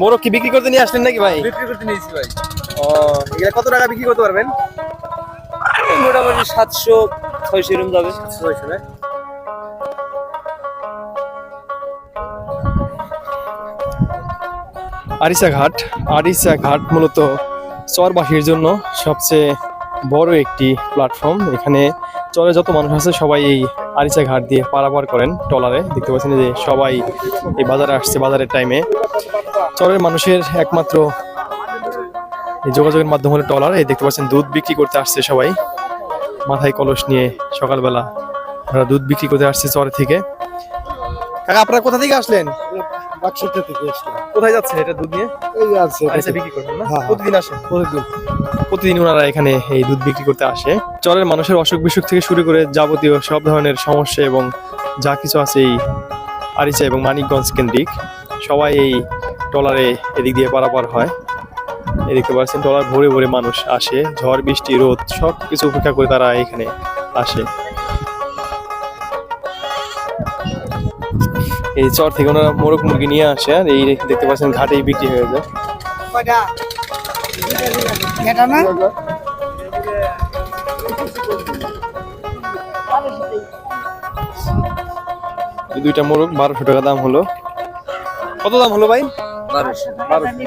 মোরগ কি বিক্রি করতে নিয়ে আসলেন নাকি ভাই? বিক্রি করতে নিয়েছি ভাই। ও এগুলা কত টাকা বিক্রি করতে পারবেন? মোটামুটি সাতশো ছয়শো এরকম যাবে। আরিসা ঘাট আরিসা ঘাট মূলত চরবাসীর জন্য সবচেয়ে বড় একটি প্ল্যাটফর্ম এখানে চরে যত মানুষ আছে, সবাই এই আরিসা ঘাট দিয়ে পারাপার করেন ট্রলারে। দেখতে পাচ্ছেন যে সবাই এই বাজারে আসছে বাজারের টাইমে চরের মানুষের একমাত্র যোগাযোগের মাধ্যম হলো ট্রলার। এই দেখতে পাচ্ছেন দুধ বিক্রি করতে আসছে সবাই। মাথায় কলস নিয়ে সকালবেলা ওরা দুধ বিক্রি করতে আসছে চরে থেকে। কাকা আপনারা কোথা থেকে আসলেন? বাক্সটা থেকে এসলাম কোথায় যাচ্ছেন এটা দুধ নিয়ে? এই আছে আরিসা বিক্রি করবেন না? হ্যাঁ, হ্যাঁ। প্রতিদিন আসেন? প্রতিদিন। প্রতিদিন ওনারা এখানে এই দুধ বিক্রি করতে আসে। চরের মানুষের অসুখ বিসুখ থেকে শুরু করে যাবতীয় সব ধরনের সমস্যা এবং যা কিছু আছে এই আরিচা এবং মানিকগঞ্জ কেন্দ্রিক সবাই এই ট্রলারে এদিক দিয়ে পারাপার হয়। এই দেখতে পাচ্ছেন ট্রলার ভরে ভরে মানুষ আসে। ঝড় বৃষ্টি রোদ সব কিছু উপেক্ষা করে তারা এখানে আসে। এই চর থেকে ওনারা মোরগ মুরগি নিয়ে আসে আর এই দেখতে পাচ্ছেন ঘাটেই বিক্রি হয়ে যায়। এই দুইটা মোরগ বারোশো টাকা দাম হলো। কত দাম হলো ভাই? বারোশো। বারোশো।